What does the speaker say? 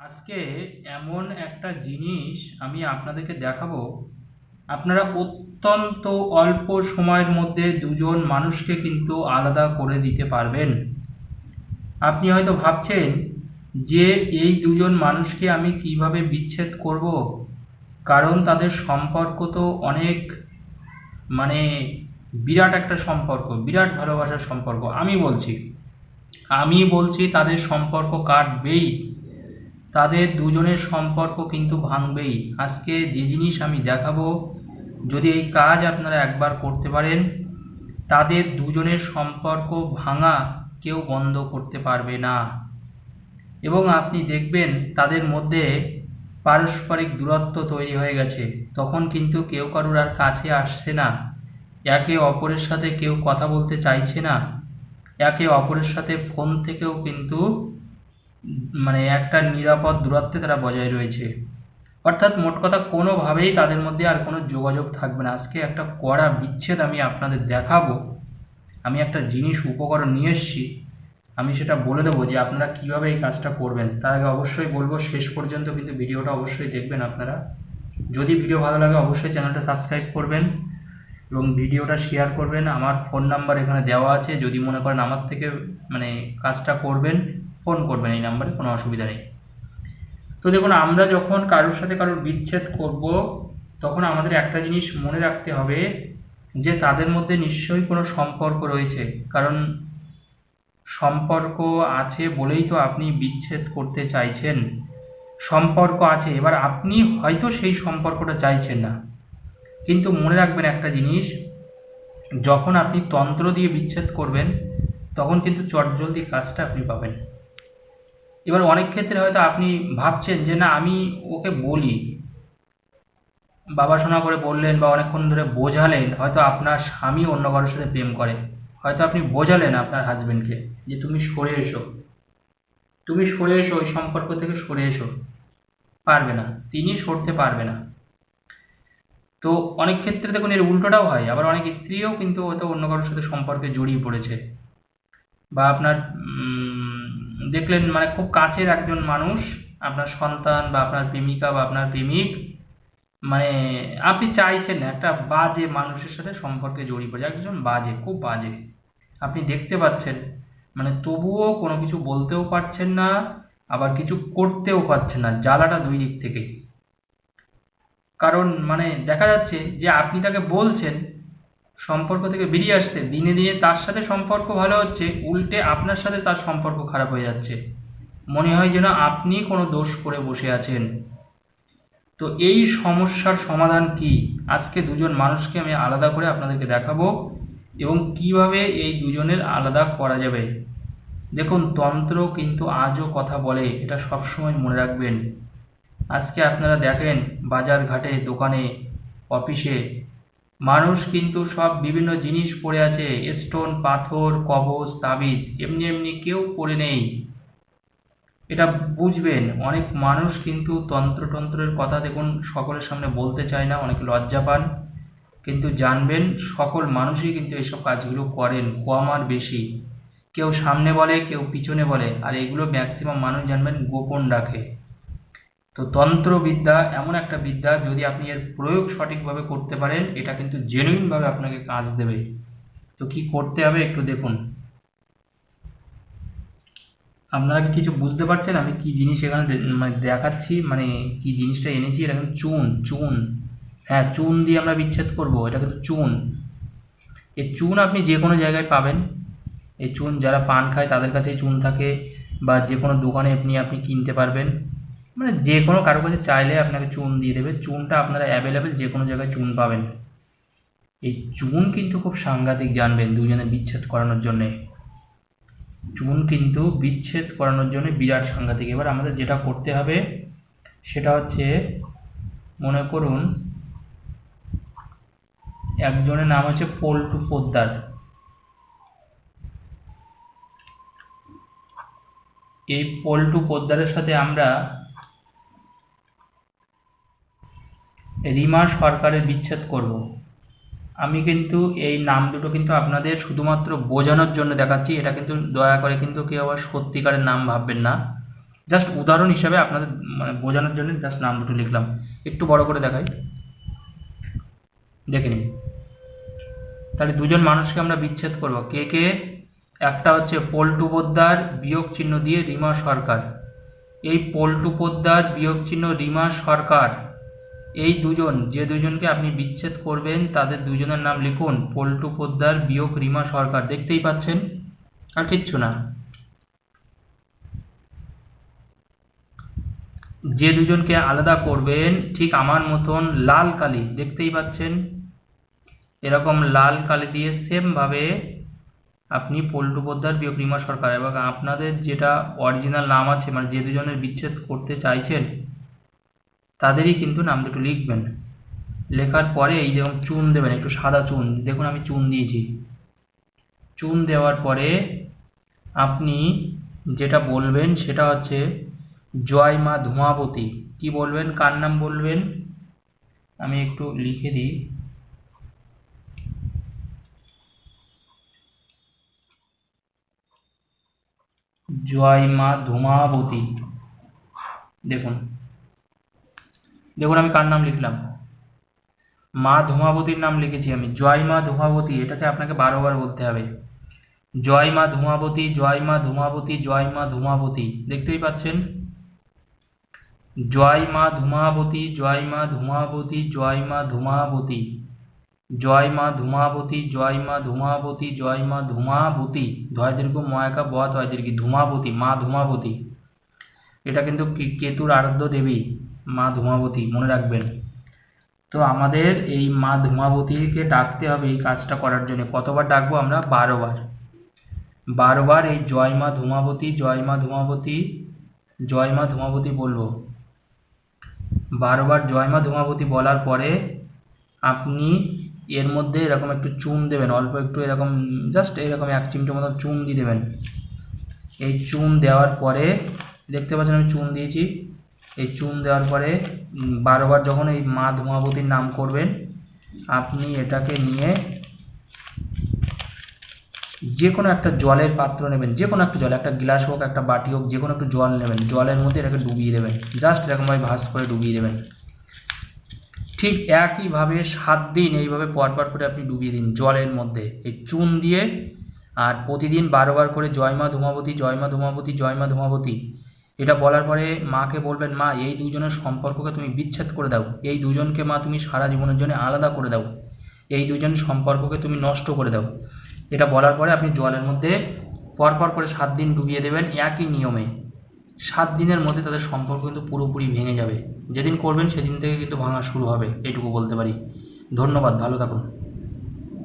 আজকে এমন একটা জিনিস আমি আপনাদেরকে দেখাবো। আপনারা অত্যন্ত অল্প সময়ের মধ্যে দুজন মানুষকে কিন্তু আলাদা করে দিতে পারবেন। আপনি হয়তো ভাবছেন যে এই দুজন মানুষকে আমি কীভাবে বিচ্ছেদ করব? কারণ তাদের সম্পর্ক তো অনেক মানে বিরাট একটা সম্পর্ক, বিরাট ভালোবাসার সম্পর্ক। আমি বলছি আমি বলছি তাদের সম্পর্ক কাটবেই। তাদের দুজনের সম্পর্ক কিন্তু ভাঙবেই। আজকে যে জিনিস আমি দেখাবো, যদি এই কাজ আপনারা একবার করতে পারেন, তাদের দুজনের সম্পর্ক ভাঙা কেউ বন্ধ করতে পারবে না। এবং আপনি দেখবেন, তাদের মধ্যে পারস্পরিক দূরত্ব তৈরি হয়ে গেছে। তখন কিন্তু কেউ কারুর আর কাছে আসছে না। একে অপরের সাথে কেউ কথা বলতে চাইছে না। একে অপরের সাথে ফোন থেকেও কিন্তু মানে একটা নিরাপদ দূরত্বে তারা বজায় রয়েছে। অর্থাৎ মোট কথা কোনোভাবেই তাদের মধ্যে আর কোনো যোগাযোগ থাকবে না। আজকে একটা কড়া বিচ্ছেদ আমি আপনাদের দেখাবো। আমি একটা জিনিস উপকরণ নিয়ে এসেছি। আমি সেটা বলে দেবো যে আপনারা কীভাবে এই কাজটা করবেন। তার আগে অবশ্যই বলব, শেষ পর্যন্ত কিন্তু ভিডিওটা অবশ্যই দেখবেন আপনারা। যদি ভিডিও ভালো লাগে অবশ্যই চ্যানেলটা সাবস্ক্রাইব করবেন এবং ভিডিওটা শেয়ার করবেন। আমার ফোন নাম্বার এখানে দেওয়া আছে। যদি মনে করেন আমার থেকে মানে কাজটা করবেন ফোন করবেন এই নাম্বারে, কোনো অসুবিধা নেই। তো দেখুন, আমরা যখন কারোর সাথে কারোর বিচ্ছেদ করব, তখন আমাদের একটা জিনিস মনে রাখতে হবে যে তাদের মধ্যে নিশ্চয়ই কোনো সম্পর্ক রয়েছে। কারণ সম্পর্ক আছে বলেই তো আপনি বিচ্ছেদ করতে চাইছেন। সম্পর্ক আছে, এবার আপনি হয়তো সেই সম্পর্কটা চাইছেন না। কিন্তু মনে রাখবেন একটা জিনিস, যখন আপনি তন্ত্র দিয়ে বিচ্ছেদ করবেন, তখন কিন্তু চটজলদি কাজটা আপনি পাবেন। এবার অনেক ক্ষেত্রে হয়তো আপনি ভাবছেন যে না, আমি ওকে বলি। বাবা শোনা করে বললেন বা অনেকক্ষণ ধরে বোঝালেন, হয়তো আপনার স্বামী অন্য কারোর সাথে প্রেম করে। হয়তো আপনি বোঝালেন আপনার হাজবেন্ডকে যে তুমি সরে এসো। তুমি সরে এসো, ওই সম্পর্ক থেকে সরে এসো। পারবে না। তিনি সরতে পারবে না। তো অনেক ক্ষেত্রে দেখুন, এর উল্টোটাও হয়। আবার অনেক স্ত্রীও কিন্তু হয়তো অন্য কারোর সাথে সম্পর্কে জড়িয়ে পড়েছে। বা আপনার দেখলেন মানে খুব কাছের একজন মানুষ, আপনার সন্তান বা আপনার প্রেমিকা বা আপনার প্রেমিক। মানে আপনি চাইছেন একটা বাজে মানুষের সাথে সম্পর্কে জড়িয়ে পড়ে। একজন বাজে, খুব বাজে। আপনি দেখতে পাচ্ছেন মানে তবুও কোনো কিছু বলতেও পারছেন না, আবার কিছু করতেও পারছেন না, জ্বালাটা দুই দিক থেকেই কারণ মানে দেখা যাচ্ছে যে আপনি তাকে বলছেন সম্পর্ক থেকে বেরিয়ে আসতে দিনে দিনে তার সাথে সম্পর্ক ভালো হচ্ছে, উল্টে আপনার সাথে তার সম্পর্ক খারাপ হয়ে যাচ্ছে। মনে হয় যেন আপনি কোনো দোষ করে বসে আছেন। তো এই সমস্যার সমাধান কি? আজকে দুজন মানুষকে আমি আলাদা করে আপনাদেরকে দেখাবো এবং কীভাবে এই দুজনের আলাদা করা যাবে। দেখুন, তন্ত্র কিন্তু আজও কথা বলে, এটা সবসময় মনে রাখবেন। আজকে আপনারা দেখেন, বাজার ঘাটে, দোকানে, অফিসে মানুষ কিন্তু সব বিভিন্ন জিনিস পড়ে আছে স্টোন পাথর কবচ তাবিজ, এমনি এমনি কেউ পড়ে নেই। এটা বুঝবেন, অনেক মানুষ কিন্তু তন্ত্রতন্ত্রের কথা দেখুন, সকলের সামনে বলতে চায় না, অনেক লজ্জা পান। কিন্তু জানবেন, সকল মানুষই কিন্তু এসব কাজগুলো করেন, কম আর বেশি। কেউ সামনে বলে, কেউ পিছনে বলে, আর এগুলো ম্যাক্সিমাম মানুষ জানবেন গোপন রাখে। তো তন্ত্রবিদ্যা এমন একটা বিদ্যা যদি আপনি এর প্রয়োগ সঠিকভাবে করতে পারেন, এটা কিন্তু জেনুইনভাবে আপনাকে কাজ দেবে। তো কি করতে হবে একটু দেখুন। আপনারা কি কিছু বুঝতে পারছেন? আমি কি জিনিস এখানে মানে দেখাচ্ছি? মানে কি জিনিসটা এনেছি? এটা কিন্তু চুন চুন। হ্যাঁ চুন দিয়ে আমরা বিচ্ছেদ করব। এটা কিন্তু চুন। এই চুন আপনি যে কোনো জায়গায় পাবেন। এই চুন যারা পান খায়, তাদের কাছে চুন থাকে বা যে কোনো দোকানে আপনি আপনি কিনতে পারবেন। মানে যে কোনো কারও কাছে চাইলে আপনাকে চুন দিয়ে দেবে। চুনটা আপনারা অ্যাভেলেবেল যে কোনো জায়গায় চুন পাবেন। এই চুন কিন্তু খুব সাংঘাতিক জানবেন দুজনের বিচ্ছেদ করানোর জন্যে। চুন কিন্তু বিচ্ছেদ করানোর জন্য বিরাট সাংঘাতিক। এবার আমাদের যেটা করতে হবে, সেটা হচ্ছে মনে করুন, একজনের নাম হচ্ছে পল্টু পোদ্দার। এই পল্টু পোদ্দারের সাথে আমরা রিমা সরকারের বিচ্ছেদ করব। আমি কিন্তু এই নাম দুটো কিন্তু আপনাদের শুধুমাত্র বোঝানোর জন্য দেখাচ্ছি। এটা কিন্তু দয়া করে কিন্তু কেউ আবার সত্যিকারের নাম ভাববেন না। জাস্ট উদাহরণ হিসাবে আপনাদের মানে বোঝানোর জন্য জাস্ট নাম দুটো লিখলাম। একটু বড় করে দেখাই। দেখে নিন। তাহলে দুজন মানুষকে আমরা বিচ্ছেদ করব। কে কে? একটা হচ্ছে পল্টু পোদ্দার বিয়োগ চিহ্ন দিয়ে রিমা সরকার। এই পল্টু পোদ্দার বিয়োগ চিহ্ন রিমা সরকার। এই দুজন, যে দুজনকে আপনি বিচ্ছেদ করবেন, তাদের দুজনের নাম লিখুন, পল্টু পোদ্দার বিয়োগ রিমা সরকার। দেখতেই পাচ্ছেন? আর কিচ্ছু না। যে দুজনকে আলাদা করবেন, ঠিক আমার মতন লাল কালি, দেখতেই পাচ্ছেন? এরকম লাল কালি দিয়ে সেমভাবে আপনি পল্টু পোদ্দার বিয়োগ রিমা সরকার। এবং আপনাদের যেটা অরিজিনাল নাম আছে মানে যে দুজনের বিচ্ছেদ করতে চাইছেন তাদেরই কিন্তু নাম দুটো লিখবেন। লেখার পরে এই যেরকম চুন দেবেন, একটু সাদা চুন, দেখুন আমি চুন দিয়েছি। চুন দেওয়ার পরে আপনি যেটা বলবেন সেটা হচ্ছে জয় মা ধুমাবতী। কি বলবেন? কার নাম বলবেন? আমি একটু লিখে দিই। জয় মা ধুমাবতী। দেখুন। দেখুন আমি কার নাম লিখলাম মা ধূমাবতীর নাম লিখেছি আমি জয় মা ধূমাবতী এটাকে আপনাকে বারোবার বলতে হবে জয় মা ধূমাবতী জয় মা ধূমাবতী জয় মা ধূমাবতী দেখতেই পাচ্ছেন জয় মা ধুমাবতী জয় মা ধুমাবতী জয় মা ধুমাবতী জয় মা ধুমাবতী জয় মা ধুমাবতী জয় মা ধুমাবতী ধয় দীর্ঘ ময়াকা বধ হয় দীর্ঘ ধূমাবতী মা ধুমাবতী এটা কিন্তু কেতুর আরাধ্য দেবী মা ধূমাবতী, মনে রাখবেন। তো আমাদের এই মা ধূমাবতীকে ডাকতে হবে এই কাজটা করার জন্য। কতবার ডাকবো আমরা? বারোবার। বারবার এই জয় মা ধূমাবতী, জয় মা ধূমাবতী, জয় মা ধূমাবতী বলব। বারবার জয় মা ধূমাবতী বলার পরে আপনি এর মধ্যে এরকম একটু চুন দেবেন, অল্প একটু এরকম, জাস্ট এরকম এক চিমটে মতো চুন দিয়ে দেবেন। এই চুন দেওয়ার পরে, দেখতে পাচ্ছেন আমি চুন দিয়েছি। এই চুন দেওয়ার পরে বারবার যখন এই মা ধূমাবতীর নাম করবেন, আপনি এটাকে নিয়ে যে কোনো একটা জলের পাত্র নেবেন যে কোনো একটা জল, একটা গ্লাস হোক, একটা বাটি হোক যে কোনো একটু জল নেবেন, জলের মধ্যে এটাকে ডুবিয়ে দেবেন, জাস্ট এরকমভাবে ভাস করে ডুবিয়ে দেবেন। ঠিক একইভাবে সাত দিন এইভাবে পরপর করে আপনি ডুবিয়ে দিন জলের মধ্যে। এই চুন দিয়ে আর প্রতিদিন বারোবার করে জয় মা ধূমাবতী, জয় মা ধূমাবতী, জয় মা ধূমাবতী এটা বলার পরে মাকে বলবেন, মা, এই দুজনের সম্পর্ককে তুমি বিচ্ছেদ করে দাও। এই দুজনকে, মা, তুমি সারা জীবনের জন্য আলাদা করে দাও। এই দুজন সম্পর্ককে তুমি নষ্ট করে দাও। এটা বলার পরে আপনি জলের মধ্যে পরপর করে সাত দিন ডুবিয়ে দেবেন একই নিয়মে। সাত দিনের মধ্যে তাদের সম্পর্ক কিন্তু পুরোপুরি ভেঙে যাবে। যেদিন করবেন, সেদিন থেকে কিন্তু ভাঙা শুরু হবে। এইটুকু বলতে পারি। ধন্যবাদ, ভালো থাকুন।